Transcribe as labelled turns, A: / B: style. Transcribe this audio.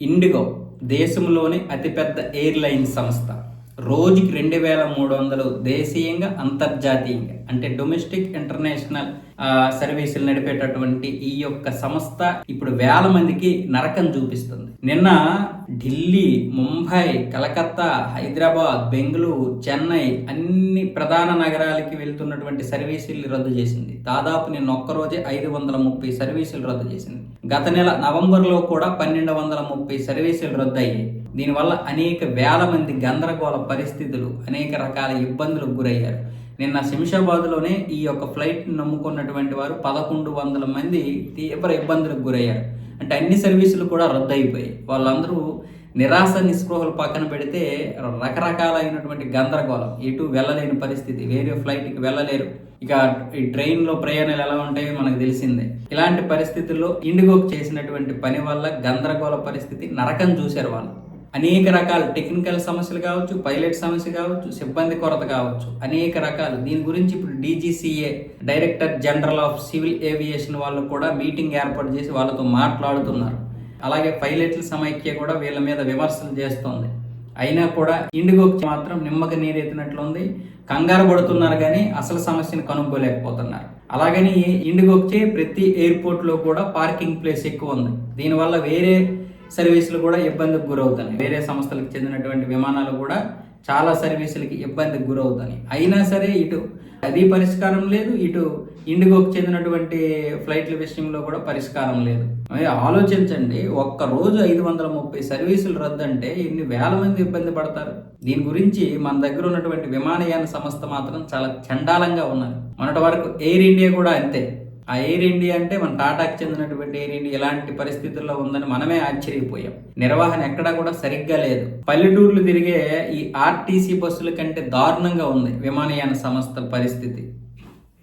A: IndiGo దేశంలోనే అతిపెద్ద airline సంస్థ. రోజుకి రెండు వేల మూడు వందలు దేశీయంగా అంతర్జాతీయంగా అంటే డొమెస్టిక్ ఇంటర్నేషనల్ సర్వీసులు నడిపేటటువంటి ఈ యొక్క సంస్థ ఇప్పుడు వేల మందికి నరకం చూపిస్తుంది. నిన్న ఢిల్లీ ముంబై కలకత్తా హైదరాబాద్ బెంగళూరు చెన్నై అన్ని ప్రధాన నగరాలకి వెళ్తున్నటువంటి సర్వీసులు రద్దు చేసింది. దాదాపు నిన్న ఒక్కరోజే ఐదు వందల ముప్పై సర్వీసులు రద్దు చేసింది. గత నెల నవంబర్లో కూడా పన్నెండు వందల ముప్పై సర్వీసులు రద్దు అయ్యాయి దీనివల్ల అనేక వేల మంది గందరగోళ పరిస్థితులు అనేక రకాల ఇబ్బందులకు గురయ్యారు. నిన్న శంషాబాద్లోనే ఈ యొక్క ఫ్లైట్ నమ్ముకున్నటువంటి వారు పదకొండు వందల మంది తీవ్ర ఇబ్బందులకు గురయ్యారు. అంటే అన్ని సర్వీసులు కూడా రద్దు అయిపోయాయి వాళ్ళందరూ నిరాశ నిస్పృహలు పక్కన పెడితే రకరకాలైనటువంటి గందరగోళం. ఎటు వెళ్ళలేని పరిస్థితి. వేరే ఫ్లైట్కి వెళ్ళలేరు. ఇక ఈ ట్రైన్లో ప్రయాణాలు ఎలా ఉంటాయో మనకు తెలిసిందే. ఇలాంటి పరిస్థితుల్లో ఇండిగోకి చేసినటువంటి పని వల్ల గందరగోళ పరిస్థితి నరకం చూశారు వాళ్ళు. అనేక రకాల టెక్నికల్ సమస్యలు కావచ్చు పైలట్ సమస్య కావచ్చు సిబ్బంది కొరత కావచ్చు అనేక రకాలు. దీని గురించి ఇప్పుడు DGCA director general of civil aviation వాళ్ళు కూడా మీటింగ్ ఏర్పాటు చేసి వాళ్ళతో మాట్లాడుతున్నారు. అలాగే పైలట్ల సమైక్య కూడా వీళ్ళ మీద విమర్శలు చేస్తోంది. అయినా కూడా ఇండిగోకి మాత్రం నిమ్మక నీరెత్తినట్లుంది కంగారు పడుతున్నారు కానీ అసలు సమస్యను కనుక్కోలేకపోతున్నారు. అలాగని ఇండిగోకి ప్రతి ఎయిర్పోర్ట్లో కూడా పార్కింగ్ ప్లేస్ ఎక్కువ ఉంది. దీనివల్ల వేరే సర్వీసులు కూడా ఇబ్బందికి గురవుతున్నాయి. వేరే సంస్థలకు చెందినటువంటి విమానాలు కూడా చాలా సర్వీసులకి ఇబ్బందికి గురవుతాయి అయినా సరే ఇటు అది పరిష్కారం లేదు ఇటు ఇండిగోకి చెందినటువంటి ఫ్లైట్ల విషయంలో కూడా పరిష్కారం లేదు. ఆలోచించండి ఒక్క రోజు ఐదు వందల ముప్పై సర్వీసులు రద్దు అంటే ఎన్ని వేల మంది ఇబ్బంది పడతారు? దీని గురించి మన దగ్గర ఉన్నటువంటి విమానయాన సంస్థ మాత్రం చాలా చండాలంగా ఉన్నది. మొన్నటి వరకు ఎయిర్ ఇండియా కూడా అంతే. ఆ ఎయిర్ ఇండియా అంటే మన టాటాకి చెందినటువంటి ఎయిర్ ఇండియా ఎలాంటి పరిస్థితుల్లో ఉందని మనమే ఆశ్చర్యపోయాం. నిర్వహణ ఎక్కడా కూడా సరిగ్గా లేదు. పల్లెటూర్లు తిరిగే ఈ ఆర్టీసీ బస్సుల కంటే దారుణంగా ఉంది విమానయాన సంస్థల పరిస్థితి.